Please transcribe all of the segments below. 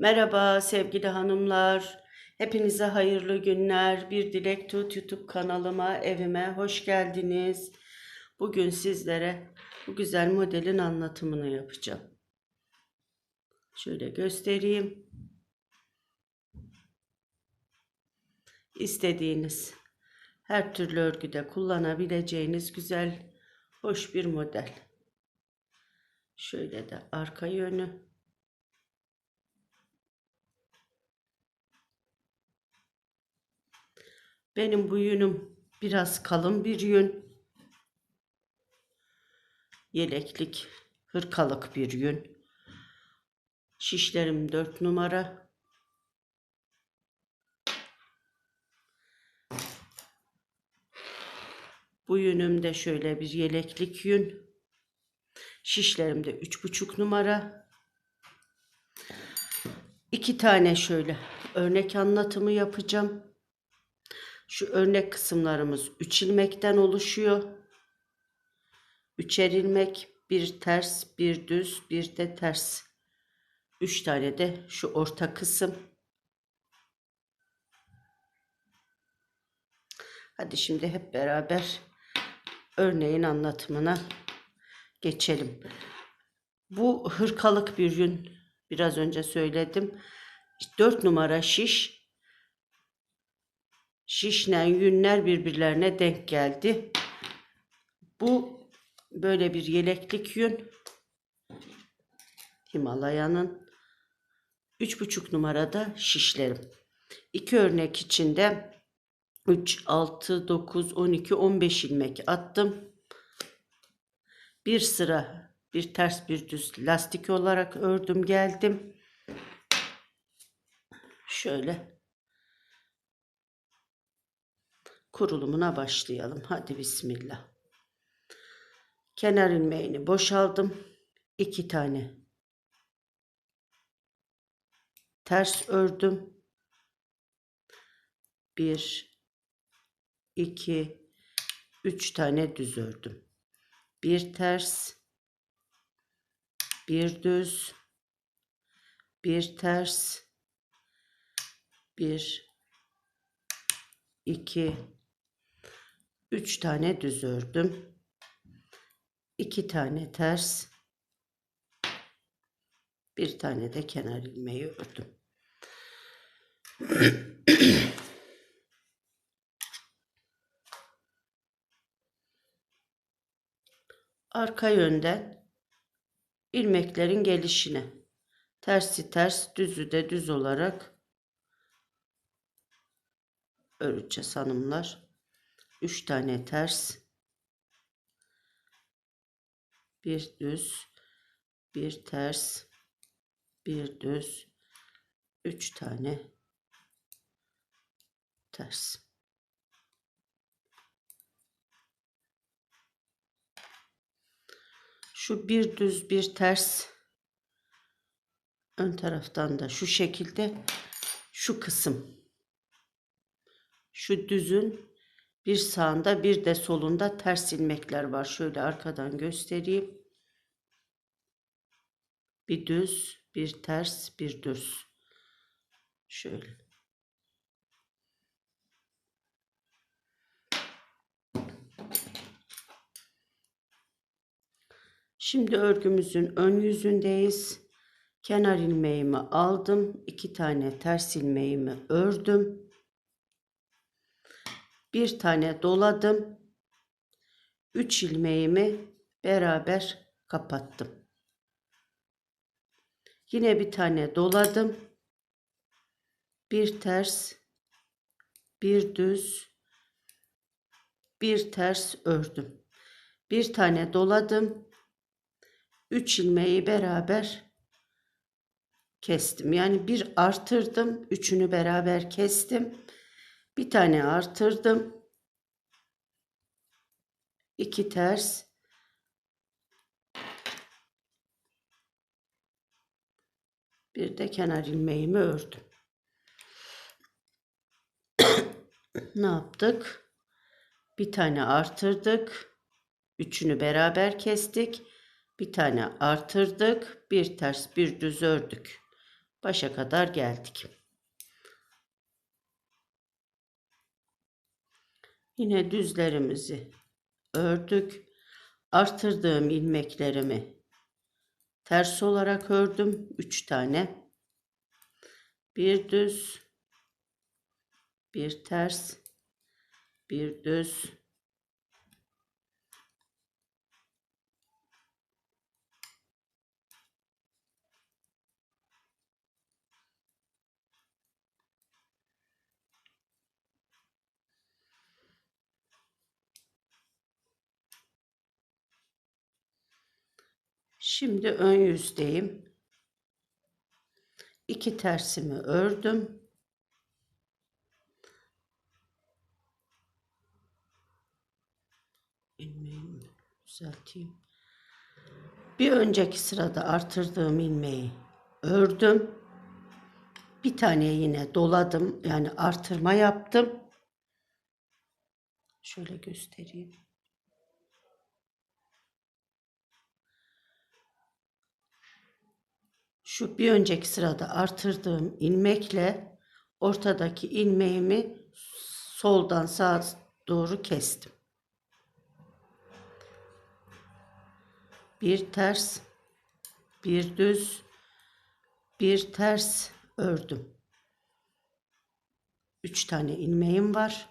Merhaba sevgili hanımlar. Hepinize hayırlı günler. Bir Dilek Tut YouTube kanalıma, evime hoş geldiniz. Bugün sizlere bu güzel modelin anlatımını yapacağım. Şöyle göstereyim. İstediğiniz her türlü örgüde kullanabileceğiniz güzel, hoş bir model. Şöyle de arka yönü. Benim bu yünüm biraz kalın bir yün. Yeleklik, hırkalık bir yün. Şişlerim 4 numara. Bu yünüm de şöyle bir yeleklik yün. Şişlerim de 3,5 numara. İki tane şöyle örnek anlatımı yapacağım. Şu örnek kısımlarımız 3 ilmekten oluşuyor. Üçer ilmek, bir ters, bir düz, bir de ters. 3 tane de şu orta kısım. Hadi şimdi hep beraber örneğin anlatımına geçelim. Bu hırkalık bir yün. Biraz önce söyledim. 4 numara şiş. Şişle yünler birbirlerine denk geldi. Bu böyle bir yeleklik yün. Himalaya'nın 3,5 numarada şişlerim. İki örnek içinde 3, 6, 9, 12, 15 ilmek attım. Bir sıra bir ters bir düz lastik olarak ördüm geldim. Şöyle kurulumuna başlayalım. Hadi bismillah. Kenar ilmeğini boşaldım. iki tane ters ördüm. Bir, iki, üç tane düz ördüm. Bir ters, bir düz, bir ters, bir, iki, üç tane düz ördüm. iki tane ters, bir tane de kenar ilmeği ördüm. Arka yönden ilmeklerin gelişine tersi ters düzü de düz olarak öreceğiz hanımlar. 3 tane ters. Bir düz. Bir ters. Bir düz. 3 tane ters. Şu bir düz bir ters ön taraftan da şu şekilde şu kısım. Şu düzün bir sağında bir de solunda ters ilmekler var. Şöyle arkadan göstereyim. Bir düz, bir ters, bir düz. Şöyle. Şimdi örgümüzün ön yüzündeyiz. Kenar ilmeğimi aldım. iki tane ters ilmeğimi ördüm. Bir tane doladım. Üç ilmeğimi beraber kapattım. Yine bir tane doladım. Bir ters, bir düz, bir ters ördüm. Bir tane doladım. 3 ilmeği beraber kestim. Yani bir artırdım, üçünü beraber kestim. Bir tane artırdım. iki ters. Bir de kenar ilmeğimi ördüm. ne yaptık? Bir tane artırdık. Üçünü beraber kestik. Bir tane artırdık. Bir ters bir düz ördük. başa kadar geldik. Yine düzlerimizi ördük. Artırdığım ilmeklerimi ters olarak ördüm. 3 tane. Bir düz, bir ters, bir düz, Şimdi ön yüzdeyim. İki tersimi ördüm. ilmeğimi düzelteyim. Bir önceki sırada artırdığım ilmeği ördüm. Bir tane yine doladım. Yani artırma yaptım. Şöyle göstereyim. Şu bir önceki sırada artırdığım ilmekle ortadaki ilmeğimi soldan sağa doğru kestim. Bir ters, bir düz, bir ters ördüm. Üç tane ilmeğim var.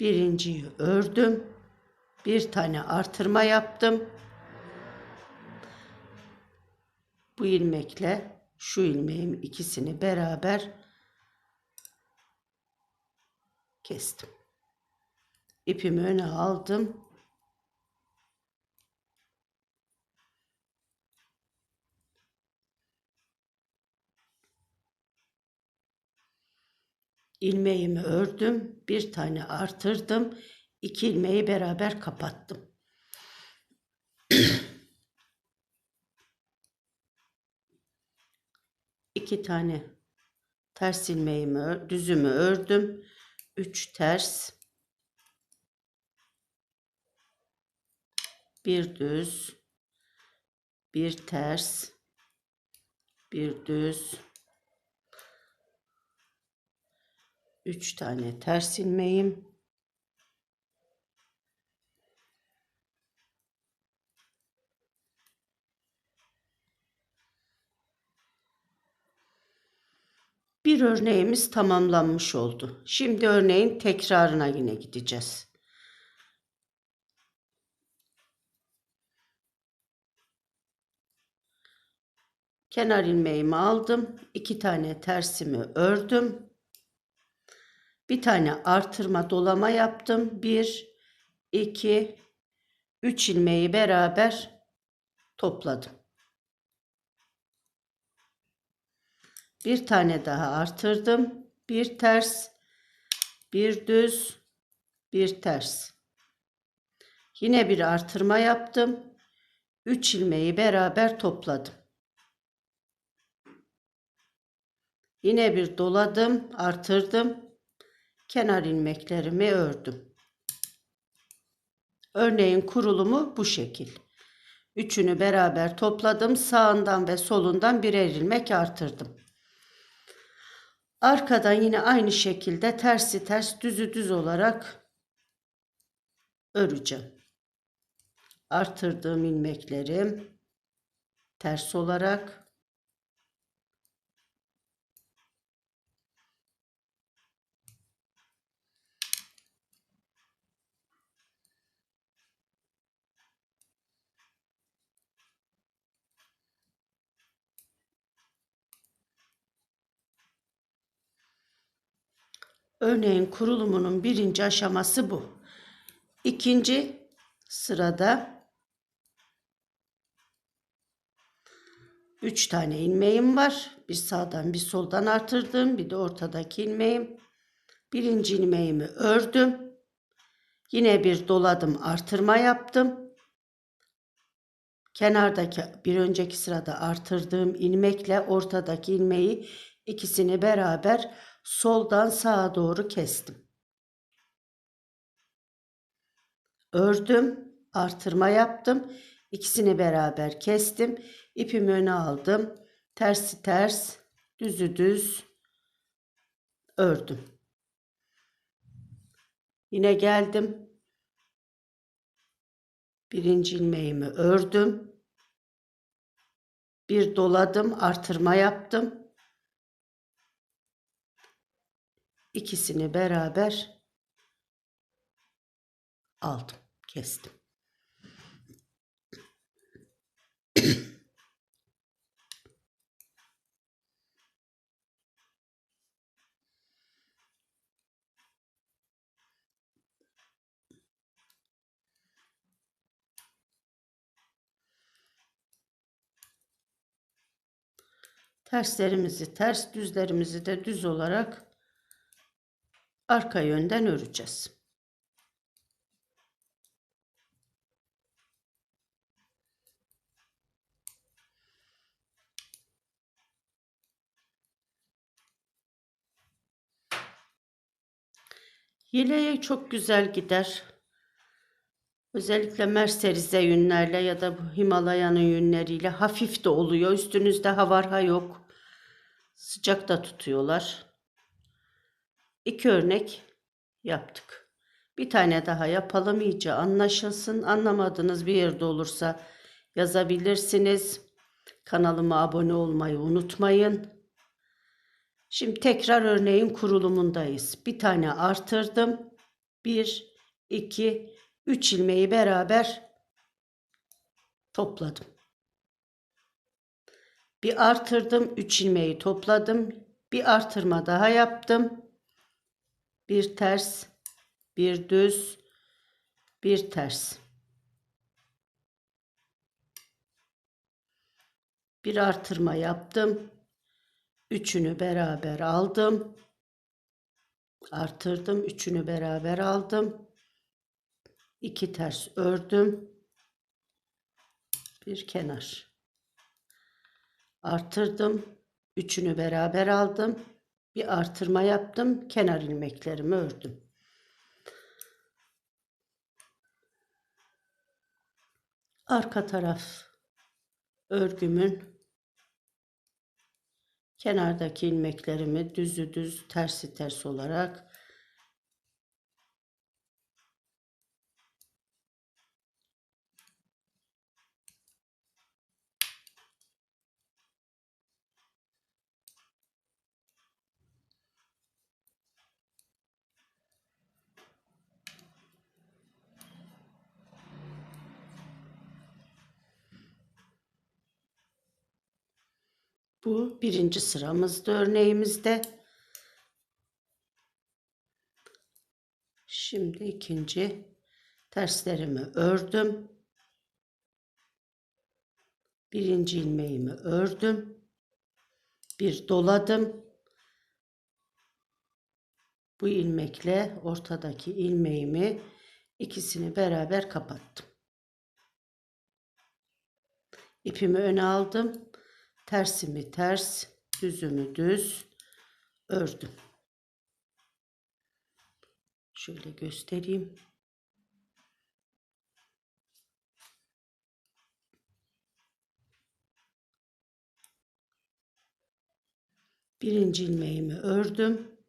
Birinciyi ördüm. Bir tane artırma yaptım. Bu ilmekle şu ilmeğim ikisini beraber kestim. İpimi öne aldım. ilmeğimi ördüm. Bir tane artırdım. iki ilmeği beraber kapattım. İki tane ters ilmeğimi düzümü ördüm. 3 ters. Bir düz. Bir ters. Bir düz. 3 tane ters ilmeğim Bir örneğimiz tamamlanmış oldu. Şimdi örneğin tekrarına yine gideceğiz. Kenar ilmeğimi aldım. iki tane tersimi ördüm. Bir tane artırma dolama yaptım. Bir, iki, üç ilmeği beraber topladım. Bir tane daha artırdım. Bir ters, bir düz, bir ters. Yine bir artırma yaptım. 3 ilmeği beraber topladım. Yine bir doladım, artırdım. Kenar ilmeklerimi ördüm. Örneğin kurulumu bu şekil. Üçünü beraber topladım. Sağından ve solundan birer ilmek artırdım. Arkadan yine aynı şekilde tersi ters düzü düz olarak öreceğim. Artırdığım ilmeklerim ters olarak Örneğin kurulumunun birinci aşaması bu. İkinci sırada üç tane ilmeğim var. Bir sağdan bir soldan artırdım. Bir de ortadaki ilmeğim. Birinci ilmeğimi ördüm. Yine bir doladım artırma yaptım. Kenardaki bir önceki sırada artırdığım ilmekle ortadaki ilmeği ikisini beraber soldan sağa doğru kestim. Ördüm, artırma yaptım. İkisini beraber kestim. İpimi öne aldım. tersi ters, düzü düz ördüm. Yine geldim. Birinci ilmeğimi ördüm. Bir doladım, artırma yaptım. İkisini beraber aldım, kestim. Terslerimizi ters, düzlerimizi de düz olarak arka yönden öreceğiz. Yeleğe çok güzel gider. Özellikle merserize yünlerle ya da Himalaya'nın yünleriyle hafif de oluyor. Üstünüzde ha var ha yok. Sıcak da tutuyorlar. İki örnek yaptık. Bir tane daha yapalım iyice anlaşılsın. Anlamadığınız bir yerde olursa yazabilirsiniz. Kanalıma abone olmayı unutmayın. Şimdi tekrar örneğin kurulumundayız. Bir tane artırdım. 1, 2, 3 ilmeği beraber topladım. Bir artırdım. 3 ilmeği topladım. Bir artırma daha yaptım. Bir ters, bir düz, bir ters. Bir artırma yaptım. Üçünü beraber aldım. Artırdım. Üçünü beraber aldım. İki ters ördüm. Bir kenar. Artırdım. Üçünü beraber aldım. Bir artırma yaptım. Kenar ilmeklerimi ördüm. Arka taraf örgümün kenardaki ilmeklerimi düzü düz tersi ters olarak Bu birinci sıramızda örneğimizde. Şimdi ikinci terslerimi ördüm. Birinci ilmeğimi ördüm. Bir doladım. Bu ilmekle ortadaki ilmeğimi ikisini beraber kapattım. İpimi öne aldım. Tersimi ters, düzümü düz ördüm. Şöyle göstereyim. Birinci ilmeğimi ördüm.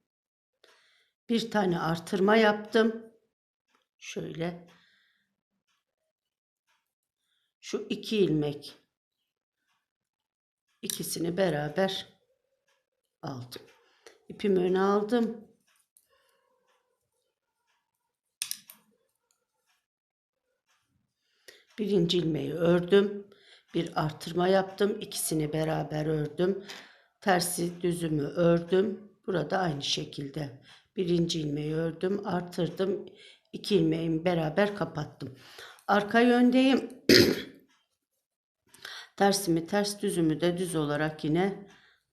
Bir tane artırma yaptım. Şöyle. Şu iki ilmek ikisini beraber aldım. İpimi öne aldım. Birinci ilmeği ördüm. Bir artırma yaptım. İkisini beraber ördüm. Tersi düzümü ördüm. Burada aynı şekilde birinci ilmeği ördüm. Artırdım. İki ilmeğimi beraber kapattım. Arka yöndeyim. Tersimi ters düzümü de düz olarak yine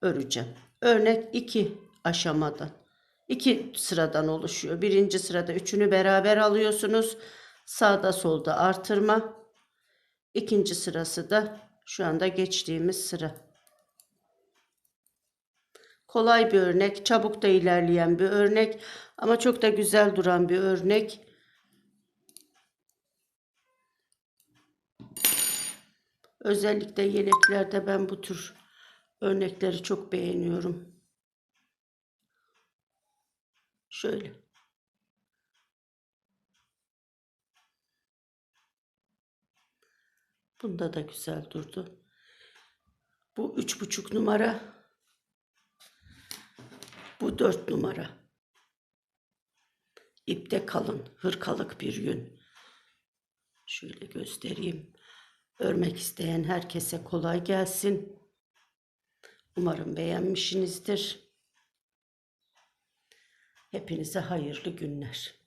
öreceğim. Örnek iki aşamadan. iki sıradan oluşuyor. Birinci sırada üçünü beraber alıyorsunuz. Sağda solda artırma. İkinci sırası da şu anda geçtiğimiz sıra. Kolay bir örnek, çabuk da ilerleyen bir örnek ama çok da güzel duran bir örnek. Özellikle yeleklerde ben bu tür Örnekleri çok beğeniyorum. Şöyle. Bunda da güzel durdu. Bu üç buçuk numara. Bu dört numara. İpte kalın, hırkalık bir yün. Şöyle göstereyim. Örmek isteyen herkese kolay gelsin. Umarım beğenmişsinizdir. Hepinize hayırlı günler.